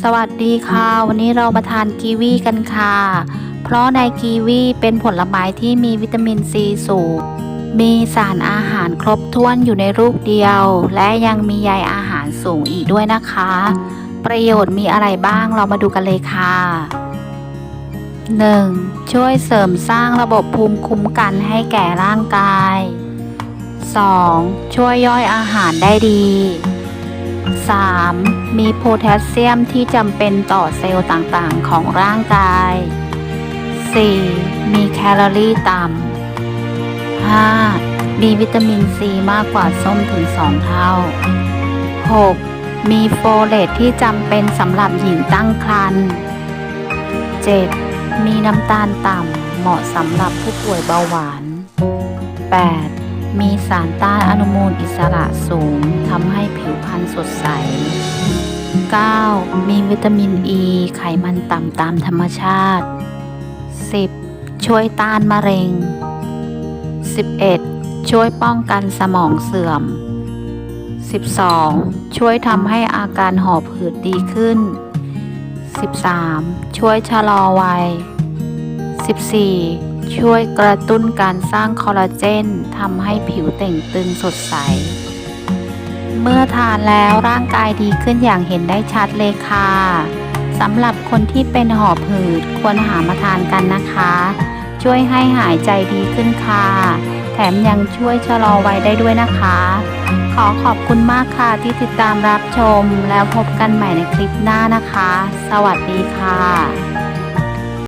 สวัสดีค่ะ วันนี้เรามาทานกีวีกันค่ะ เพราะในกีวีเป็นผลไม้ที่มีวิตามินซีสูง มีสารอาหารครบถ้วนอยู่ในรูปเดียว และยังมีใยอาหารสูงอีกด้วยนะคะ ประโยชน์มีอะไรบ้างเรามาดูกันเลยค่ะ 1. ช่วยเสริมสร้างระบบภูมิคุ้มกันให้แก่ร่างกาย 2. ช่วยย่อยอาหารได้ดี 3. มีโพแทสเซียมที่จำเป็นต่อเซลล์ต่างๆ ของร่างกาย 4. มีแคลอรี่ต่ำ 5. มีวิตามินซีมากกว่าส้มถึง 2 เท่า 6. มีโฟเลตที่จำเป็นสำหรับหญิงตั้งครรภ์ 7. มีน้ำตาลต่ำเหมาะสำหรับผู้ป่วยเบาหวาน 8. มีสารต้านอนุมูลอิสระสูงทำให้ผิวพรรณสดใส 9. มีวิตามินอ e, ีไขมันต่ำตามธรรมชาติ 10. ช่วยต้านมะเร็ง 11. ช่วยป้องกันสมองเสื่อม 12. ช่วยทำให้อาการหอบหืดดีขึ้น 13. ช่วยชะลอวัย 14. ช่วยกระตุ้นการสร้างคอลลาเจนทำให้ผิวเต่งตึงสดใส เมื่อทานแล้วร่างกายดีขึ้นอย่างเห็นได้ชัดเลยค่ะสำหรับคนที่เป็นหอบหืดควรหามาทานกันนะคะ ช่วยให้หายใจดีขึ้นค่ะ แถมยังช่วยชะลอวัยได้ด้วยนะคะ ขอขอบคุณมากค่ะที่ติดตามรับชมแล้วพบกันใหม่ในคลิปหน้านะคะ สวัสดีค่ะ